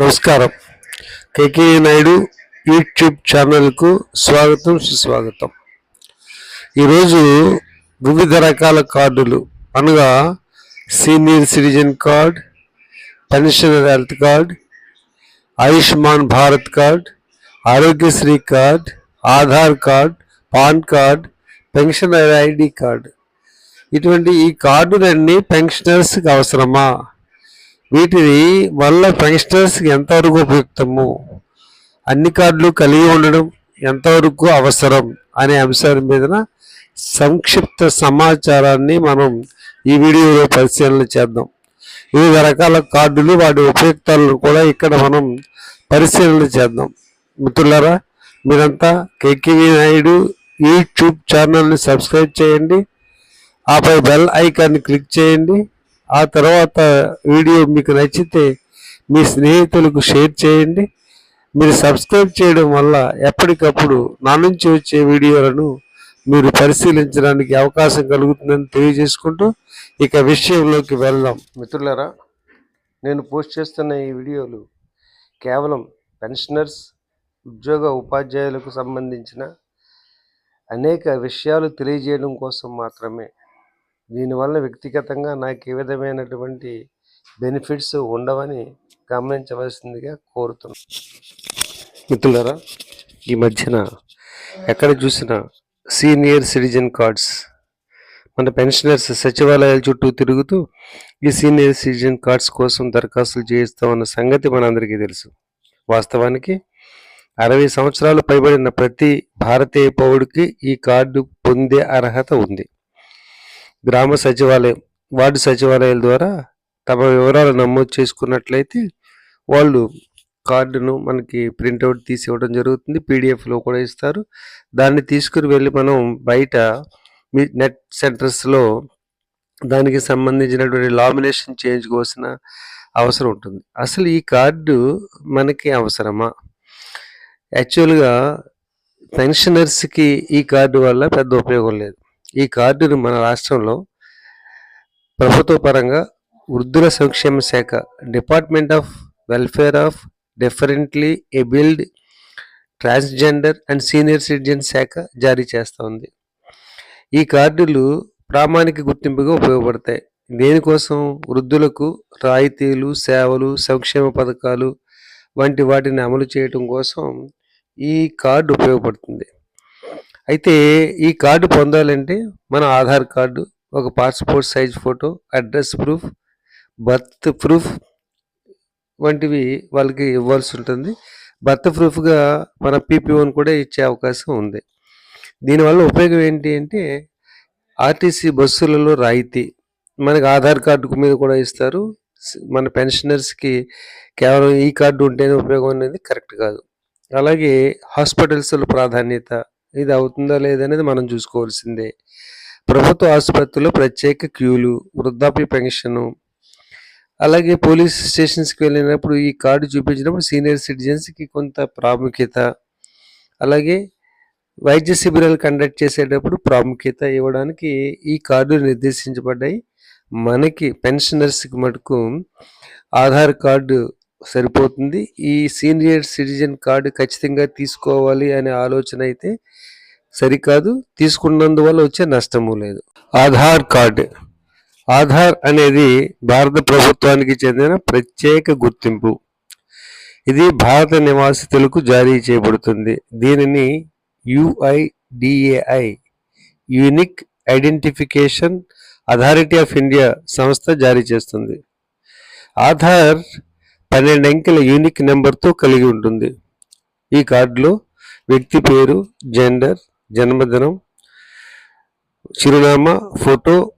నమస్కారం. కేకే నాయుడు యూట్యూబ్ ఛానల్కు స్వాగతం సుస్వాగతం. ఈరోజు వివిధ రకాల కార్డులు. అనగా senior citizen card pensioner health card Ayushman Bharat card Aarogyasri card Aadhaar card PAN card pensioner ID card. ఇటువంటి ఈ కార్డులన్నీ పెన్షనర్స్కి అవసరమా? వీటిని వల్ల పెన్షనర్స్కి ఎంతవరకు ఉపయుక్తము? అన్ని కార్డులు కలిగి ఉండడం ఎంతవరకు అవసరం? అనే అంశాల మీద సంక్షిప్త సమాచారాన్ని మనం ఈ వీడియోలో పరిశీలన చేద్దాం. వివిధ రకాల కార్డులు వాటి ఉపయుక్తాలను కూడా ఇక్కడ మనం పరిశీలన చేద్దాం. మిత్రులారా మీరంతా కేకేవి నాయుడు యూట్యూబ్ ఛానల్ని సబ్స్క్రైబ్ చేయండి. ఆపై బెల్ ఐకాన్ని క్లిక్ చేయండి. ఆ తర్వాత వీడియో మీకు నచ్చితే మీ స్నేహితులకు షేర్ చేయండి. మీరు సబ్స్క్రైబ్ చేయడం వల్ల ఎప్పటికప్పుడు నా నుంచి వచ్చే వీడియోలను మీరు పరిశీలించడానికి అవకాశం కలుగుతుందని తెలియజేసుకుంటూ ఇక విషయంలోకి వెళ్దాం. మిత్రులారా నేను పోస్ట్ చేస్తున్న ఈ వీడియోలు కేవలం పెన్షనర్స్ ఉద్యోగ ఉపాధ్యాయులకు సంబంధించిన అనేక విషయాలు తెలియజేయడం కోసం మాత్రమే. దీనివల్ల వ్యక్తిగతంగా నాకు ఏ విధమైనటువంటి బెనిఫిట్స్ ఉండవని గమనించవలసిందిగా కోరుతున్నాను మిత్రులారా ఈ మధ్యన ఎక్కడ చూసినా సీనియర్ సిటిజన్ కార్డ్స్ మన పెన్షనర్స్ సచివాలయాల చుట్టూ తిరుగుతూ ఈ సీనియర్ సిటిజన్ కార్డ్స్ కోసం దరఖాస్తులు చేయిస్తామన్న సంగతి మనందరికీ తెలుసు. వాస్తవానికి అరవై సంవత్సరాలు పైబడిన ప్రతి భారతీయ పౌరుడికి ఈ కార్డు పొందే అర్హత ఉంది. గ్రామ సచివాలయం వార్డు సచివాలయాల ద్వారా తమ వివరాలు నమోదు చేసుకున్నట్లయితే వాళ్ళు కార్డును మనకి ప్రింట్అవుట్ తీసి ఇవ్వడం జరుగుతుంది. పీడిఎఫ్లో కూడా ఇస్తారు. దాన్ని తీసుకుని వెళ్ళి మనం బయట మీ నెట్ సెంటర్స్లో దానికి సంబంధించినటువంటి లామినేషన్ చేయించుకోవాల్సిన అవసరం ఉంటుంది. అసలు ఈ కార్డు మనకి అవసరమా? యాక్చువల్గా పెన్షనర్స్కి ఈ కార్డు వల్ల పెద్ద ఉపయోగం లేదు. ఈ కార్డును మన రాష్ట్రంలో ప్రభుత్వ పరంగా వృద్ధుల సంక్షేమ శాఖ department of welfare of differently abled transgender and senior citizen శాఖ జారీ చేస్తోంది ఈ కార్డులు ప్రామాణిక గుర్తింపుగా ఉపయోగపడతాయి. దేనికోసం? వృద్ధులకు రాయితీలు సేవలు సంక్షేమ పథకాలు వంటి వాటిని అమలు చేయటం కోసం ఈ కార్డు ఉపయోగపడుతుంది. అయితే ఈ కార్డు పొందాలంటే మన ఆధార్ కార్డు ఒక passport size photo address proof birth proof వంటివి వాళ్ళకి ఇవ్వాల్సి ఉంటుంది. బర్త్ ప్రూఫ్గా మన పీపీఓని కూడా ఇచ్చే అవకాశం ఉంది. దీనివల్ల ఉపయోగం ఏంటి అంటే ఆర్టీసీ బస్సులలో రాయితీ. మనకి ఆధార్ కార్డు మీద కూడా ఇస్తారు. మన పెన్షనర్స్కి కేవలం ఈ కార్డు ఉంటేనే ఉపయోగం అనేది కరెక్ట్ కాదు. అలాగే హాస్పిటల్స్లో ప్రాధాన్యత ఇది అవుతుందా లేదనేది మనం చూసుకోవాల్సిందే. ప్రభుత్వ ఆసుపత్రిలో ప్రత్యేక క్యూలు వృద్ధాప్య పెన్షను అలాగే పోలీస్ స్టేషన్స్కి వెళ్ళినప్పుడు ఈ కార్డు చూపించినప్పుడు సీనియర్ సిటిజన్స్కి కొంత ప్రాముఖ్యత అలాగే వైద్య శిబిరాలు కండక్ట్ చేసేటప్పుడు ప్రాముఖ్యత ఇవ్వడానికి ఈ కార్డులు నిర్దేశించబడ్డాయి. మనకి పెన్షనర్స్కి మటుకు ఆధార్ కార్డు సరిపోతుంది. ఈ సీనియర్ సిటిజన్ కార్డు ఖచ్చితంగా తీసుకోవాలి అనే ఆలోచన అయితే సరికాదు. తీసుకున్నందువల్ల వచ్చే నష్టము లేదు. ఆధార్ కార్డు. ఆధార్ అనేది భారత ప్రభుత్వానికి చెందిన ప్రత్యేక గుర్తింపు. ఇది భారత నివాసితులకు జారీ చేయబడుతుంది. దీనిని UIDAI unique identification authority of India సంస్థ జారీ చేస్తుంది. ఆధార్ పన్నెండు అంకెల యూనిక్ నెంబర్తో కలిగి ఉంటుంది. ఈ కార్డులో వ్యక్తి పేరు జెండర్ జన్మదినం చిరునామా ఫోటో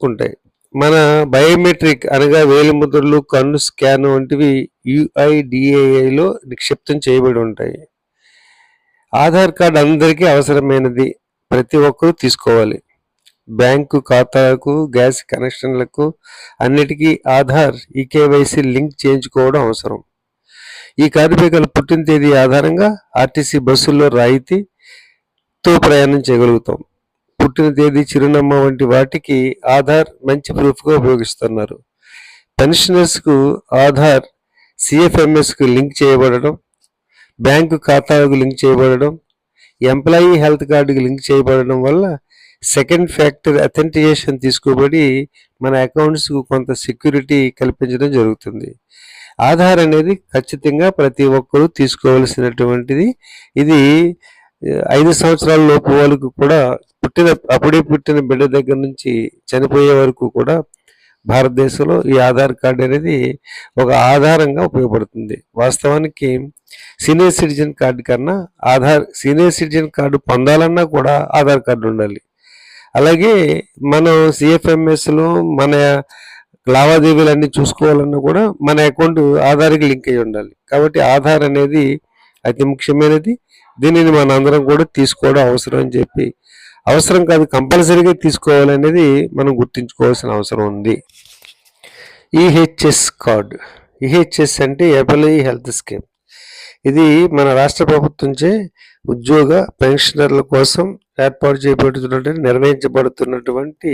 ఉంటాయి. మన బయోమెట్రిక్ అనగా వేలిముద్రలు కన్ను స్కాన్ వంటివి యుఐడిఏఐలో నిక్షిప్తం చేయబడి ఉంటాయి. ఆధార్ కార్డ్ అందరికీ అవసరమైనది. ప్రతి ఒక్కరూ తీసుకోవాలి. బ్యాంకు ఖాతాలకు గ్యాస్ కనెక్షన్లకు అన్నిటికీ ఆధార్ ఈకేవైసీ లింక్ చేయించుకోవడం అవసరం. ఈ కార్మికుల పుట్టిన తేదీ ఆధారంగా ఆర్టీసీ బస్సుల్లో రాయితీతో ప్రయాణం చేయగలుగుతాం. పుట్టిన తేదీ చిరునామా వంటి వాటికి ఆధార్ మంచి ప్రూఫ్గా ఉపయోగిస్తున్నారు. పెన్షనర్స్కు ఆధార్ సిఎఫ్ఎంఎస్కు లింక్ చేయబడడం బ్యాంకు ఖాతాలకు లింక్ చేయబడడం ఎంప్లాయీ హెల్త్ కార్డుకి లింక్ చేయబడడం వల్ల సెకండ్ ఫ్యాక్టర్ అథెంటికేషన్ తీసుకోబడి మన అకౌంట్స్కు కొంత సెక్యూరిటీ కల్పించడం జరుగుతుంది. ఆధార్ అనేది ఖచ్చితంగా ప్రతి ఒక్కరూ తీసుకోవలసినటువంటిది. ఇది ఐదు సంవత్సరాల లోపు వాళ్ళకు కూడా పుట్టిన అప్పుడే పుట్టిన బిడ్డ దగ్గర నుంచి చనిపోయే వరకు కూడా భారతదేశంలో ఈ ఆధార్ కార్డు అనేది ఒక ఆధారంగా ఉపయోగపడుతుంది. వాస్తవానికి సీనియర్ సిటిజన్ కార్డు కన్నా ఆధార్ సీనియర్ సిటిజన్ కార్డు పొందాలన్నా కూడా ఆధార్ కార్డు ఉండాలి. అలాగే మనం సిఎఫ్ఎంఎస్లో మన లావాదేవీలు అన్నీ చూసుకోవాలన్నా కూడా మన అకౌంట్ ఆధార్కి లింక్ అయి ఉండాలి. కాబట్టి ఆధార్ అనేది అతి ముఖ్యమైనది. దీనిని మన అందరం కూడా తీసుకోవడం అవసరం అని చెప్పి. అవసరం కాదు కంపల్సరీగా తీసుకోవాలనేది మనం గుర్తుంచుకోవాల్సిన అవసరం ఉంది. EHS card. ఈహెచ్ఎస్ అంటే ఎంప్లాయీ హెల్త్ స్కీమ్ ఇది మన రాష్ట్ర ప్రభుత్వంచే ఉద్యోగ పెన్షనర్ల కోసం ఏర్పాటు చేయబడుతున్నటువంటి నిర్వహించబడుతున్నటువంటి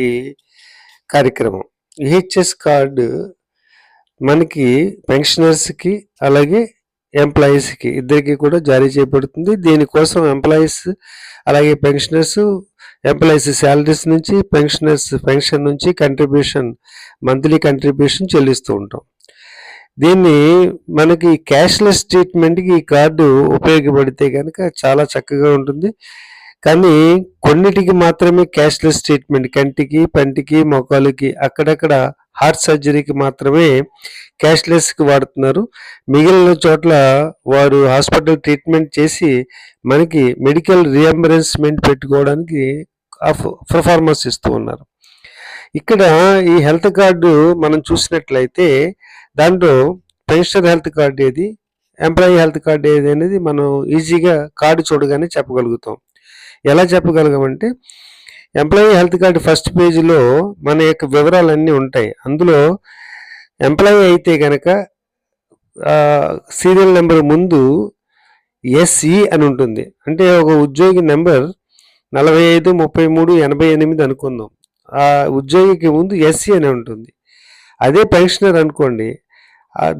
కార్యక్రమం. ఈహెచ్ఎస్ కార్డు మనకి పెన్షనర్స్కి అలాగే ఎంప్లాయీస్కి ఇద్దరికి కూడా జారీ చేయబడుతుంది దీనికోసం ఎంప్లాయీస్ అలాగే పెన్షనర్స్ ఎంప్లాయీస్ శాలరీస్ నుంచి పెన్షనర్స్ పెన్షన్ నుంచి కంట్రిబ్యూషన్ మంత్లీ కంట్రిబ్యూషన్ చెల్లిస్తూ ఉంటాం. దీన్ని మనకి క్యాష్లెస్ ట్రీట్మెంట్కి ఈ కార్డు ఉపయోగపడితే కనుక చాలా చక్కగా ఉంటుంది. కానీ కొన్నిటికి మాత్రమే క్యాష్లెస్ ట్రీట్మెంట్ కంటికి పంటికి మొక్కలకి అక్కడక్కడ హార్ట్ సర్జరీకి మాత్రమే క్యాష్లెస్కి వాడుతున్నారు. మిగిలిన చోట్ల వారు హాస్పిటల్ ట్రీట్మెంట్ చేసి మనకి మెడికల్ రియంబరెన్స్మెంట్ పెట్టుకోవడానికి పర్ఫార్మెన్స్ ఇస్తూ ఉన్నారు. ఇక్కడ ఈ హెల్త్ కార్డు మనం చూసినట్లయితే దాంట్లో పెన్షనర్ హెల్త్ కార్డు ఏది ఎంప్లాయీ హెల్త్ కార్డు ఏది అనేది మనం ఈజీగా కార్డు చూడగానే చెప్పగలుగుతాం. ఎలా చెప్పగలగమంటే ఎంప్లాయీ హెల్త్ కార్డు ఫస్ట్ పేజీలో మన యొక్క వివరాలన్నీ ఉంటాయి. అందులో ఎంప్లాయీ అయితే కనుక సీరియల్ నెంబర్ ముందు ఎస్ఈ అని ఉంటుంది. అంటే ఒక ఉద్యోగి నెంబర్ నలభై ఐదు ముప్పై మూడు ఎనభై ఎనిమిది అనుకుందాం. ఆ ఉద్యోగికి ముందు ఎస్సీ అని ఉంటుంది. అదే పెన్షనర్ అనుకోండి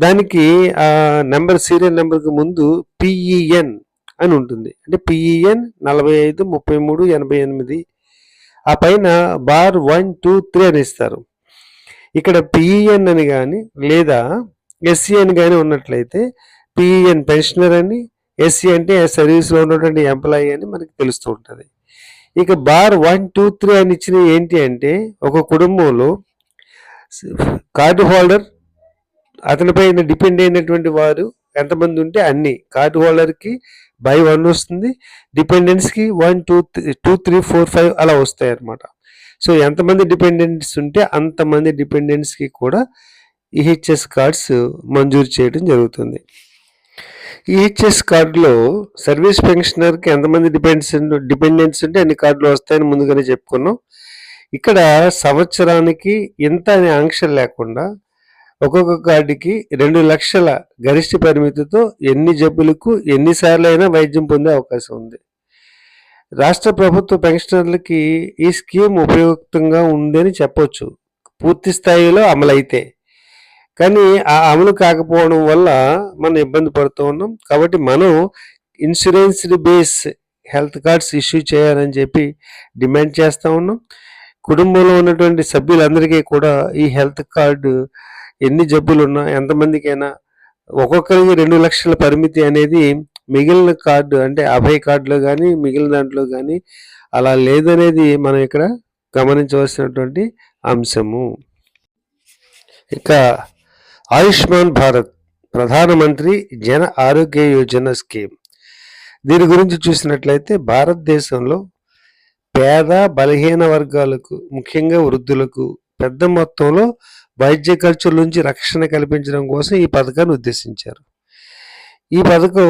దానికి ఆ నెంబర్ సీరియల్ నెంబర్కి ముందు పిఈఎన్ అని ఉంటుంది. అంటే పిఈఎన్ నలభై ఐదు ముప్పై మూడు ఎనభై ఎనిమిది. ఆ పైన బార్ వన్ టూ త్రీ అని ఇస్తారు. ఇక్కడ పిఈఎన్ అని కానీ లేదా ఎస్సీ అని కానీ ఉన్నట్లయితే పిఈఎన్ పెన్షనర్ అని ఎస్సీ అంటే సర్వీస్లో ఉన్నటువంటి ఎంప్లాయీ అని మనకి తెలుస్తూ ఉంటుంది. ఇక బార్ వన్ టూ త్రీ అని ఇచ్చిన ఏంటి అంటే ఒక కుటుంబంలో కార్డు హోల్డర్ అతనిపై డిపెండ్ అయినటువంటి వారు ఎంతమంది ఉంటే అన్ని. కార్డు హోల్డర్కి బై వన్ వస్తుంది. డిపెండెంట్స్కి one two two three four five అలా వస్తాయి అన్నమాట సో ఎంతమంది డిపెండెంట్స్ ఉంటే అంతమంది డిపెండెంట్స్కి కూడా ఈహెచ్ఎస్ కార్డ్స్ మంజూరు చేయడం జరుగుతుంది. ఈహెచ్ఎస్ కార్డులో సర్వీస్ పెన్షనర్కి ఎంతమంది డిపెండ్స్ డిపెండెంట్స్ ఉంటే అన్ని కార్డులు వస్తాయని ముందుగానే చెప్పుకున్నాం. ఇక్కడ సంవత్సరానికి ఇంత అనే ఆంక్ష లేకుండా ఒక్కొక్క కార్డుకి రెండు లక్షల గరిష్ట పరిమితితో ఎన్ని జబ్బులకు ఎన్నిసార్లు అయినా వైద్యం పొందే అవకాశం ఉంది. రాష్ట్ర ప్రభుత్వ పెన్షనర్లకి ఈ స్కీమ్ ఉపయుక్తంగా ఉందని చెప్పొచ్చు. పూర్తి స్థాయిలో అమలైతే. కానీ ఆ అమలు కాకపోవడం వల్ల మనం ఇబ్బంది పడుతూ ఉన్నాం. కాబట్టి మనం insurance base health cards issue చేయాలని చెప్పి డిమాండ్ చేస్తూ ఉన్నాం. కుటుంబంలో ఉన్నటువంటి సభ్యులందరికీ కూడా ఈ హెల్త్ కార్డు ఎన్ని జబ్బులు ఉన్నా ఎంతమందికైనా ఒక్కొక్కరికి రెండు లక్షల పరిమితి అనేది మిగిలిన కార్డు అంటే అభయ కార్డులో కానీ మిగిలిన దాంట్లో కానీ అలా లేదనేది మనం ఇక్కడ గమనించవలసినటువంటి అంశము. ఇక ఆయుష్మాన్ భారత్ ప్రధానమంత్రి జన ఆరోగ్య యోజన స్కీమ్. దీని గురించి చూసినట్లయితే భారతదేశంలో పేద బలహీన వర్గాలకు ముఖ్యంగా వృద్ధులకు పెద్ద మొత్తంలో వైద్య ఖర్చుల నుంచి రక్షణ కల్పించడం కోసం ఈ పథకాన్ని ఉద్దేశించారు. ఈ పథకం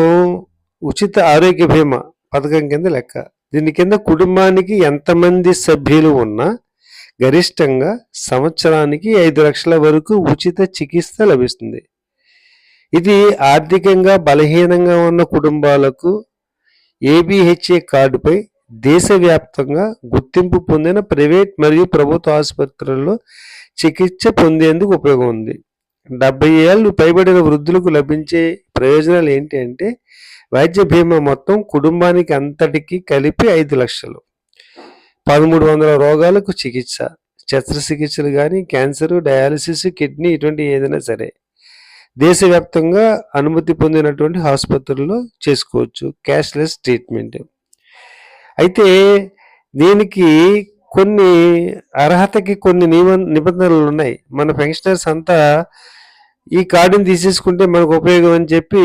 ఉచిత ఆరోగ్య బీమా పథకం కింద లెక్క. దీని కింద కుటుంబానికి ఎంతమంది సభ్యులు ఉన్నా గరిష్టంగా సంవత్సరానికి ఐదు లక్షల వరకు ఉచిత చికిత్స లభిస్తుంది. ఇది ఆర్థికంగా బలహీనంగా ఉన్న కుటుంబాలకు ఏబిహెచ్ఏ కార్డుపై దేశవ్యాప్తంగా గుర్తింపు పొందిన ప్రైవేట్ మరియు ప్రభుత్వ ఆసుపత్రుల్లో చికిత్స పొందేందుకు ఉపయోగం ఉంది. డెబ్బై ఏళ్ళు పైబడిన వృద్ధులకు లభించే ప్రయోజనాలు ఏంటి అంటే వైద్య బీమా మొత్తం కుటుంబానికి అంతటికి కలిపి ఐదు లక్షలు. పదమూడు వందల రోగాలకు చికిత్స శస్త్రచికిత్సలు కానీ క్యాన్సర్ డయాలసిస్ కిడ్నీ ఇటువంటి ఏదైనా సరే. దేశవ్యాప్తంగా అనుమతి పొందినటువంటి ఆసుపత్రుల్లో చేసుకోవచ్చు క్యాష్లెస్ ట్రీట్మెంట్. అయితే దీనికి కొన్ని అర్హతకి కొన్ని నియమ నిబంధనలు ఉన్నాయి మన పెన్షనర్స్ అంతా ఈ కార్డుని తీసేసుకుంటే మనకు ఉపయోగం అని చెప్పి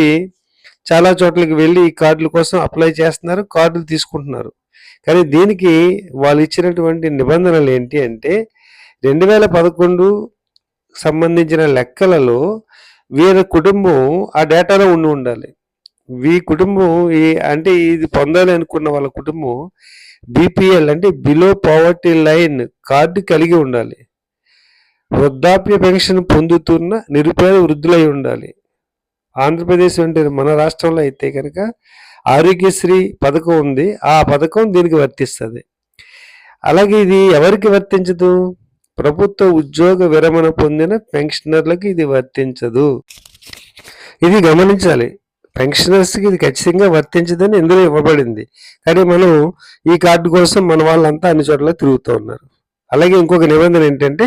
చాలా చోట్లకి వెళ్ళి ఈ కార్డుల కోసం అప్లై చేస్తున్నారు కార్డులు తీసుకుంటున్నారు. కానీ దీనికి వాళ్ళు ఇచ్చినటువంటి నిబంధనలు ఏంటి అంటే రెండు వేల పదకొండు సంబంధించిన లెక్కలలో వీరి కుటుంబం ఆ డేటాలో ఉండి ఉండాలి. వీ కుటుంబం ఈ అంటే ఇది పొందాలి అనుకున్న వాళ్ళ కుటుంబం బీపీఎల్ అంటే బిలో పావర్టీ లైన్ కార్డు కలిగి ఉండాలి. వృద్ధాప్య పెన్షన్ పొందుతున్న నిరుపేద వృద్ధులై ఉండాలి. ఆంధ్రప్రదేశ్ అంటే మన రాష్ట్రంలో అయితే కనుక ఆరోగ్యశ్రీ పథకం ఉంది. ఆ పథకం దీనికి వర్తిస్తుంది. అలాగే ఇది ఎవరికి వర్తించదు? ప్రభుత్వ ఉద్యోగ విరమణ పొందిన పెన్షనర్లకు ఇది వర్తించదు. ఇది గమనించాలి. పెన్షనర్స్కి ఇది ఖచ్చితంగా వర్తించదని ఇందులో ఇవ్వబడింది. కానీ మనం ఈ కార్డు కోసం మన వాళ్ళంతా అన్ని చోట్ల తిరుగుతూ ఉన్నారు. అలాగే ఇంకొక నిబంధన ఏంటంటే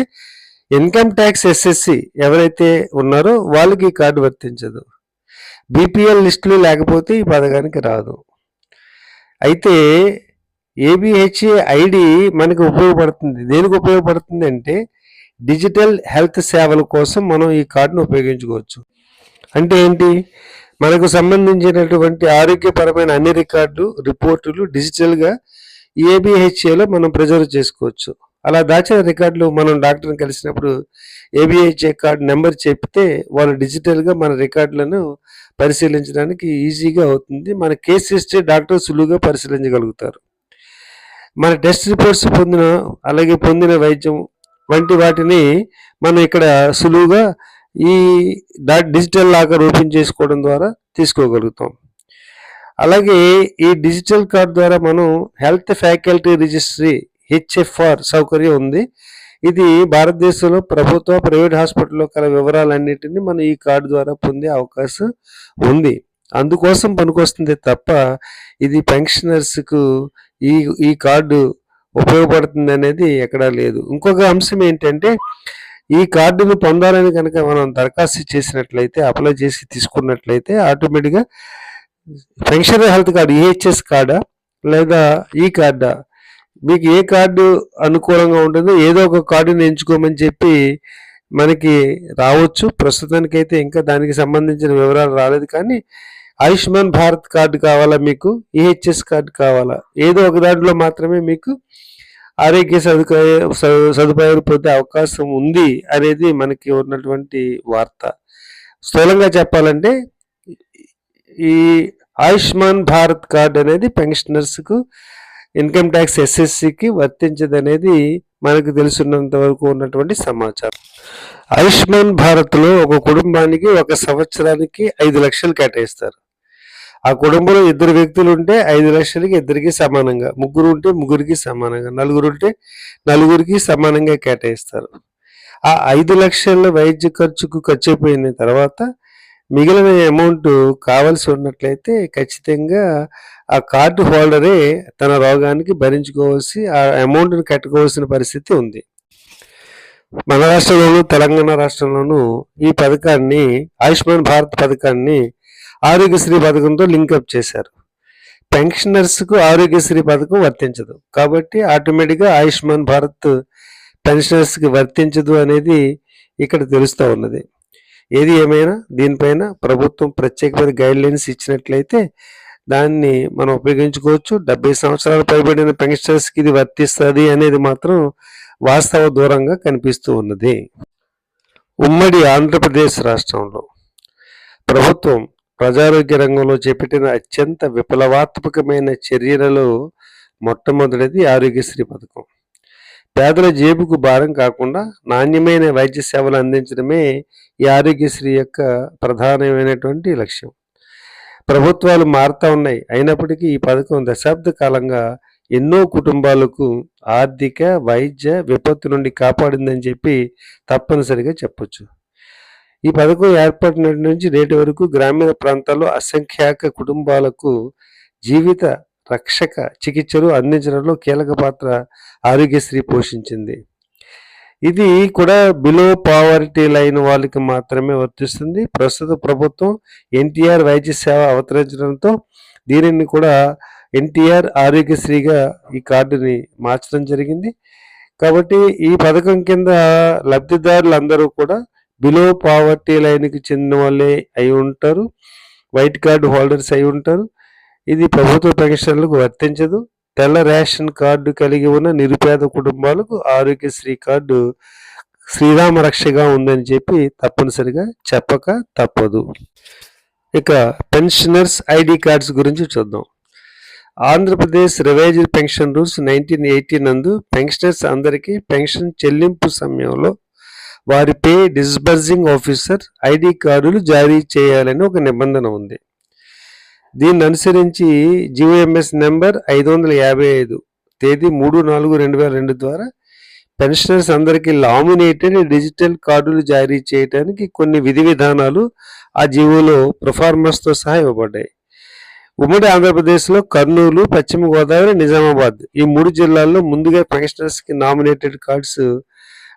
ఇన్కమ్ ట్యాక్స్ ఎస్ఎస్సి ఎవరైతే ఉన్నారో వాళ్ళకి ఈ కార్డు వర్తించదు. బీపీఎల్ లిస్టులు లేకపోతే ఈ పథకానికి రాదు. అయితే ఏబిహెచ్ఏ ఐడి మనకు ఉపయోగపడుతుంది. దేనికి ఉపయోగపడుతుంది అంటే డిజిటల్ హెల్త్ సేవల కోసం మనం ఈ కార్డును ఉపయోగించుకోవచ్చు. అంటే ఏంటి? మనకు సంబంధించినటువంటి ఆరోగ్యపరమైన అన్ని రికార్డు రిపోర్టులు డిజిటల్గా ఏబిహెచ్ఏలో మనం ప్రిజర్వ్ చేసుకోవచ్చు. అలా దాచిన రికార్డులు మనం డాక్టర్ని కలిసినప్పుడు ఏబిహెచ్ఏ కార్డు నెంబర్ చెప్తే వాళ్ళు డిజిటల్గా మన రికార్డులను పరిశీలించడానికి ఈజీగా అవుతుంది. మన కేసు హిస్టరీ డాక్టర్ సులువుగా పరిశీలించగలుగుతారు. మన టెస్ట్ రిపోర్ట్స్ పొందిన అలాగే పొందిన వైద్యం వంటి వాటిని మనం ఇక్కడ సులువుగా ఈ డిజిటల్ లాకర్ ఓపెన్ చేసుకోవడం ద్వారా తీసుకోగలుగుతాం. అలాగే ఈ డిజిటల్ కార్డ్ ద్వారా మనం హెల్త్ ఫ్యాకల్టీ రిజిస్ట్రీ హెచ్ఎఫ్ఆర్ సౌకర్యం ఉంది. ఇది భారతదేశంలో ప్రభుత్వ ప్రైవేట్ హాస్పిటల్లో కల వివరాలన్నిటిని మనం ఈ కార్డు ద్వారా పొందే అవకాశం ఉంది. అందుకోసం పనికొస్తుంది తప్ప ఇది పెన్షనర్స్కు ఈ ఈ కార్డు ఉపయోగపడుతుంది అనేది ఎక్కడా లేదు. ఇంకొక అంశం ఏంటంటే ఈ కార్డును పొందాలని కనుక మనం దరఖాస్తు చేసినట్లయితే అప్లై చేసి తీసుకున్నట్లయితే ఆటోమేటిక్గా పెన్షనర్ హెల్త్ కార్డు ఈహెచ్ఎస్ కార్డా లేదా ఈ కార్డా? మీకు ఏ కార్డు అనుకూలంగా ఉంటుందో ఏదో ఒక కార్డుని ఎంచుకోమని చెప్పి మనకి రావచ్చు. ప్రస్తుతానికైతే ఇంకా దానికి సంబంధించిన వివరాలు రాలేదు కానీ ఆయుష్మాన్ భారత్ కార్డు కావాలా మీకు? ఈహెచ్ఎస్ కార్డు కావాలా? ఏదో ఒక దాంట్లో మాత్రమే మీకు ఆరోగ్య సదుపాయ స- సదుపాయాలు పొందే అవకాశం ఉంది అనేది మనకి ఉన్నటువంటి వార్త. స్థూలంగా చెప్పాలంటే ఈ ఆయుష్మాన్ భారత్ కార్డ్ అనేది పెన్షనర్స్కు ఇన్కమ్ ట్యాక్స్ ఎస్ఎస్సికి వర్తించదనేది మనకు తెలుసున్నంత వరకు ఉన్నటువంటి సమాచారం. ఆయుష్మాన్ భారత్లో ఒక కుటుంబానికి ఒక సంవత్సరానికి ఐదు లక్షలు కేటాయిస్తారు. ఆ కుటుంబంలో ఇద్దరు వ్యక్తులు ఉంటే ఐదు లక్షలకి ఇద్దరికి సమానంగా. ముగ్గురు ఉంటే ముగ్గురికి సమానంగా. నలుగురు ఉంటే నలుగురికి సమానంగా కేటాయిస్తారు. ఆ ఐదు లక్షల వైద్య ఖర్చుకు ఖర్చు అయిపోయిన తర్వాత మిగిలిన అమౌంట్ కావాల్సి ఉన్నట్లయితే ఖచ్చితంగా ఆ కార్డు హోల్డరే తన రోగానికి భరించుకోవాల్సి ఆ అమౌంట్ని కట్టుకోవాల్సిన పరిస్థితి ఉంది. మన రాష్ట్రంలోను తెలంగాణ రాష్ట్రంలోనూ ఈ పథకాన్ని ఆయుష్మాన్ భారత్ పథకాన్ని ఆరోగ్యశ్రీ పథకంతో లింకప్ చేశారు. పెన్షనర్స్కు ఆరోగ్యశ్రీ పథకం వర్తించదు. కాబట్టి ఆటోమేటిక్గా ఆయుష్మాన్ భారత్ పెన్షనర్స్కి వర్తించదు అనేది ఇక్కడ తెలుస్తూ ఉన్నది. ఏది ఏమైనా దీనిపైన ప్రభుత్వం ప్రత్యేకమైన గైడ్ లైన్స్ ఇచ్చినట్లయితే దాన్ని మనం ఉపయోగించుకోవచ్చు. డెబ్బై సంవత్సరాలు పైబడిన పెన్షనర్స్కి ఇది వర్తిస్తుంది అనేది మాత్రం వాస్తవ దూరంగా కనిపిస్తూ ఉన్నది. ఉమ్మడి ఆంధ్రప్రదేశ్ రాష్ట్రంలో ప్రభుత్వం ప్రజారోగ్య రంగంలో చేపట్టిన అత్యంత విప్లవాత్మకమైన చర్యలలో మొట్టమొదటిది ఆరోగ్యశ్రీ పథకం. పేదల జేబుకు భారం కాకుండా నాణ్యమైన వైద్య సేవలు అందించడమే ఈ ఆరోగ్యశ్రీ యొక్క ప్రధానమైనటువంటి లక్ష్యం. ప్రభుత్వాలు మారుతూ ఉన్నాయి. అయినప్పటికీ ఈ పథకం దశాబ్ద కాలంగా ఎన్నో కుటుంబాలకు ఆర్థిక వైద్య విపత్తు నుండి కాపాడిందని చెప్పి తప్పనిసరిగా చెప్పొచ్చు. ఈ పథకం ఏర్పడినటి నుంచి నేటి వరకు గ్రామీణ ప్రాంతాల్లో అసంఖ్యాక కుటుంబాలకు జీవిత రక్షక చికిత్సలు అందించడంలో కీలక పాత్ర ఆరోగ్యశ్రీ పోషించింది. ఇది కూడా బిలో పావర్టీ లైన్ వాళ్ళకి మాత్రమే వర్తిస్తుంది. ప్రస్తుత ప్రభుత్వం ఎన్టీఆర్ వైద్య సేవ అవతరించడంతో దీనిని కూడా ఎన్టీఆర్ ఆరోగ్యశ్రీగా ఈ కార్డుని మార్చడం జరిగింది. కాబట్టి ఈ పథకం కింద లబ్ధిదారులు అందరూ కూడా బిలో పావర్టీ లైన్కి చెందిన వాళ్ళే అయి ఉంటారు. వైట్ కార్డు హోల్డర్స్ అయి ఉంటారు. ఇది ప్రభుత్వ పెన్షన్లకు వర్తించదు. తెల్ల రేషన్ కార్డు కలిగి ఉన్న నిరుపేద కుటుంబాలకు ఆరోగ్యశ్రీ కార్డు శ్రీరామ రక్షగా ఉందని చెప్పి తప్పనిసరిగా చెప్పక తప్పదు. ఇక పెన్షనర్స్ ఐడి కార్డ్స్ గురించి చూద్దాం. Andhra Pradesh revised pension rules nineteen eighty నందు పెన్షనర్స్ అందరికీ పెన్షన్ చెల్లింపు సమయంలో వారి పే డిస్బర్జింగ్ ఆఫీసర్ ఐడి కార్డులు జారీ చేయాలని ఒక నిబంధన ఉంది. దీన్ని అనుసరించి జిఓఎంఎస్ నెంబర్ ఐదు వందల యాభై ఐదు తేదీ మూడు నాలుగు రెండు వేల రెండు ద్వారా పెన్షనర్స్ అందరికీ లామినేటెడ్ డిజిటల్ కార్డులు జారీ చేయడానికి కొన్ని విధి విధానాలు ఆ జీవోలో ప్రొఫార్మర్స్తో సహా ఇవ్వబడ్డాయి. ఉమ్మడి ఆంధ్రప్రదేశ్లో కర్నూలు పశ్చిమ గోదావరి నిజామాబాద్ ఈ మూడు జిల్లాల్లో ముందుగా పెన్షనర్స్కి నామినేటెడ్ కార్డ్స్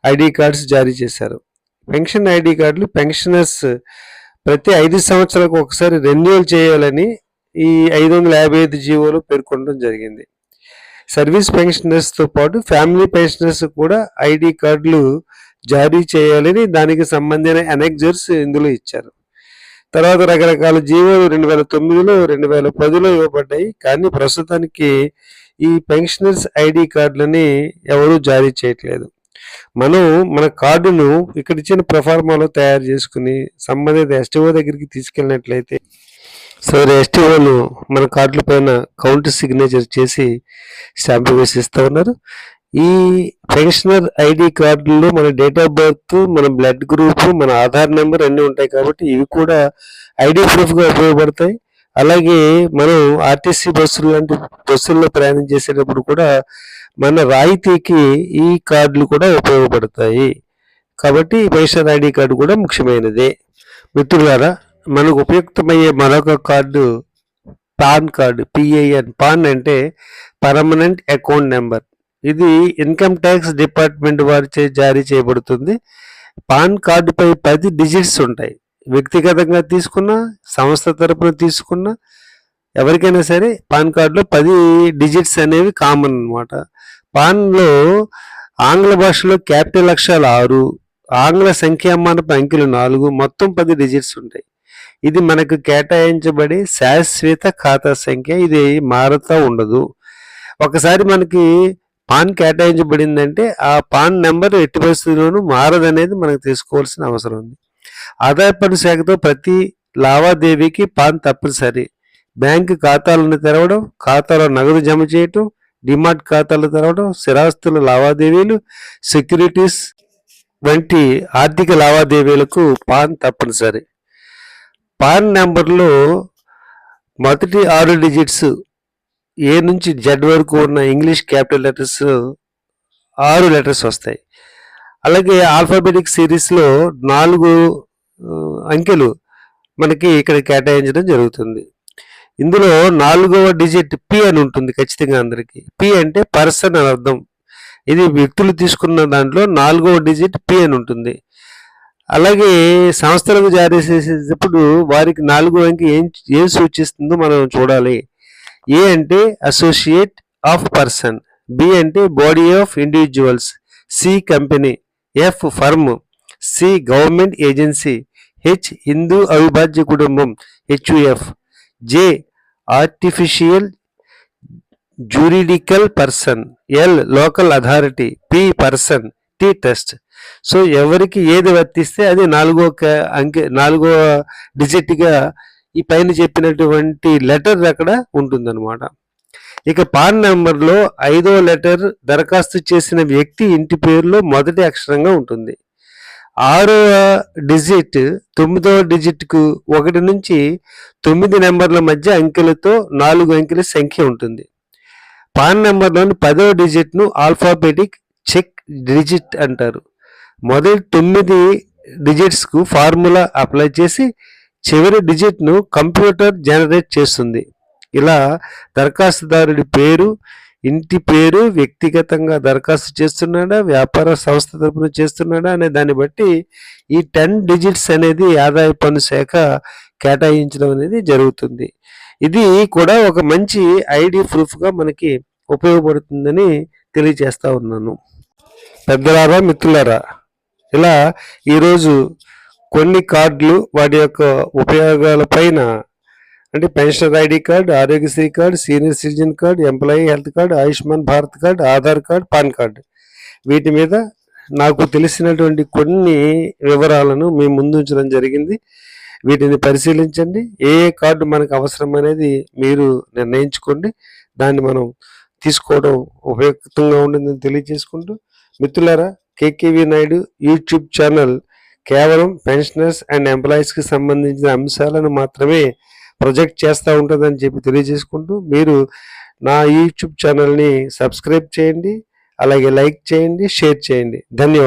ఐడి కార్డ్స్ జారీ చేశారు. పెన్షన్ ఐడి కార్డులు పెన్షనర్స్ ప్రతి ఐదు సంవత్సరాలకు ఒకసారి రెన్యువల్ చేయాలని ఈ ఐదు వందల యాభై ఐదు జీవోలు పేర్కొనడం జరిగింది. సర్వీస్ పెన్షనర్స్తో పాటు ఫ్యామిలీ పెన్షనర్స్ కూడా ఐడి కార్డులు జారీ చేయాలని దానికి సంబంధించిన అనెక్జర్స్ ఇందులో ఇచ్చారు. తర్వాత రకరకాల జీవోలు రెండు వేల తొమ్మిదిలో రెండు వేల పదిలో ఇవ్వబడ్డాయి. కానీ ప్రస్తుతానికి ఈ పెన్షనర్స్ ఐడి కార్డులని ఎవరూ జారీ చేయట్లేదు. మనం మన కార్డును ఇక్కడ ఇచ్చిన ప్రఫార్మాలో తయారు చేసుకుని సంబంధిత ఎస్టీఓ దగ్గరికి తీసుకెళ్ళినట్లయితే సరే ఎస్టీఓను మన కార్డుల పైన కౌంట్ సిగ్నేచర్ చేసి స్టాంపు వేసి ఇస్తూ ఉన్నారు. ఈ పెన్షనర్ ఐడి కార్డుల్లో మన డేట్ ఆఫ్ బర్త్ మన బ్లడ్ గ్రూప్ మన ఆధార్ నెంబర్ అన్నీ ఉంటాయి కాబట్టి ఇవి కూడా ఐడి ప్రూఫ్గా ఉపయోగపడతాయి. అలాగే మనం ఆర్టీసీ బస్సులు లాంటి బస్సుల్లో ప్రయాణం చేసేటప్పుడు కూడా మన రాయితీకి ఈ కార్డులు కూడా ఉపయోగపడతాయి. కాబట్టి పెన్షన్ ఐడి కార్డు కూడా ముఖ్యమైనదే. మిత్రులారా మనకు ఉపయుక్తమయ్యే మరొక card PAN card PIN PAN అంటే పర్మనెంట్ అకౌంట్ నెంబర్. ఇది ఇన్కమ్ ట్యాక్స్ డిపార్ట్మెంట్ వారిచే జారీ చేయబడుతుంది. పాన్ కార్డుపై పది డిజిట్స్ ఉంటాయి. వ్యక్తిగతంగా తీసుకున్న సంస్థ తరపున తీసుకున్న ఎవరికైనా సరే పాన్ కార్డులో పది డిజిట్స్ అనేవి కామన్ అనమాట పాన్లో ఆంగ్ల భాషలో క్యాపిటల్ అక్షరాలు ఆరు ఆంగ్ల సంఖ్యామానపు అంకెలు నాలుగు మొత్తం పది డిజిట్స్ ఉంటాయి. ఇది మనకు కేటాయించబడి శాశ్వత ఖాతా సంఖ్య. ఇది మారుతూ ఉండదు. ఒకసారి మనకి పాన్ కేటాయించబడిందంటే ఆ పాన్ నెంబర్ ఎట్టి పరిస్థితుల్లోనూ మారదనేది మనకు తీసుకోవాల్సిన అవసరం ఉంది. ఆదాయ పన్ను శాఖతో ప్రతి లావాదేవీకి పాన్ తప్పనిసరి. బ్యాంకు ఖాతాలను తెరవడం ఖాతాలో నగదు జమ చేయటం డిమాట్ ఖాతాలు తెరవడం స్థిరాస్తుల లావాదేవీలు సెక్యూరిటీస్ వంటి ఆర్థిక లావాదేవీలకు పాన్ తప్పనిసరి. పాన్ నెంబర్లో మొదటి ఆరు డిజిట్స్ ఏ నుంచి జెడ్ వరకు ఉన్న ఇంగ్లీష్ క్యాపిటల్ లెటర్స్ ఆరు లెటర్స్ వస్తాయి. అలాగే ఆల్ఫాబెటిక్ సిరీస్లో నాలుగు అంకెలు మనకి ఇక్కడ కేటాయించడం జరుగుతుంది. ఇందులో నాలుగవ డిజిట్ పి అని ఉంటుంది ఖచ్చితంగా అందరికీ. పి అంటే పర్సన్ అని అర్థం. ఇది వ్యక్తులు తీసుకున్న దాంట్లో నాలుగవ డిజిట్ పి అని ఉంటుంది. అలాగే సంస్థలకు జారీ చేసేటప్పుడు వారికి నాలుగో అంకె ఏం ఏం సూచిస్తుందో మనం చూడాలి. ఏ అంటే అసోసియేట్ ఆఫ్ పర్సన్ బి అంటే body of individuals C company F firm C government agency H Hindu అవిభాజ్య కుటుంబం HUF. J artificial juridical person L local authority P person T test so ఎవరికి ఏది వర్తిస్తే అది నాలుగో క- అంకె నాలుగో డిజిట్గా ఈ పైన చెప్పినటువంటి లెటర్ అక్కడ ఉంటుందన్నమాట. ఇక పాన్ నెంబర్లో ఐదో లెటర్ దరఖాస్తు చేసిన వ్యక్తి ఇంటి పేరులో మొదటి అక్షరంగా ఉంటుంది. ఆరవ డిజిట్ తొమ్మిదవ డిజిట్కు ఒకటి నుంచి తొమ్మిది నెంబర్ల మధ్య అంకెలతో నాలుగు అంకెల సంఖ్య ఉంటుంది. పాన్ నెంబర్లోని పదవ డిజిట్ను ఆల్ఫాబెటిక్ చెక్ డిజిట్ అంటారు. మొదటి తొమ్మిది డిజిట్స్కు ఫార్ములా అప్లై చేసి చివరి డిజిట్ను కంప్యూటర్ జనరేట్ చేస్తుంది. ఇలా దరఖాస్తుదారుడి పేరు ఇంటి పేరు వ్యక్తిగతంగా దరఖాస్తు చేస్తున్నాడా? వ్యాపార సంస్థ తరపున చేస్తున్నాడా? అనే దాన్ని బట్టి ఈ టెన్ డిజిట్స్ అనేది ఆదాయ పన్ను శాఖ కేటాయించడం అనేది జరుగుతుంది. ఇది కూడా ఒక మంచి ఐడి ప్రూఫ్గా మనకి ఉపయోగపడుతుందని తెలియజేస్తా ఉన్నాను. పెద్దలారా మిత్రులారా ఇలా ఈరోజు కొన్ని కార్డులు వాటి యొక్క ఉపయోగాల పైన అంటే pensioner ID card Aarogyasri card senior citizen card employee health card Ayushman Bharat card Aadhaar card PAN card. వీటి మీద నాకు తెలిసినటువంటి కొన్ని వివరాలను మీ ముందు ఉంచడం జరిగింది. వీటిని పరిశీలించండి. ఏ ఏ కార్డు మనకు అవసరం అనేది మీరు నిర్ణయించుకోండి. దాన్ని మనం తీసుకోవడం ఉపయుక్తంగా ఉంటుందని తెలియజేసుకుంటూ మిత్రులారా కేకేవి నాయుడు యూట్యూబ్ ఛానల్ కేవలం పెన్షనర్స్ అండ్ ఎంప్లాయీస్కి సంబంధించిన అంశాలను మాత్రమే ప్రొజెక్ట్ చేస్తూ ఉంటుందని చెప్పి తెలియజేసుకుంటూ మీరు నా యూట్యూబ్ ఛానల్ని సబ్స్క్రైబ్ చేయండి అలాగే లైక్ చేయండి షేర్ చేయండి. ధన్యవాదాలు.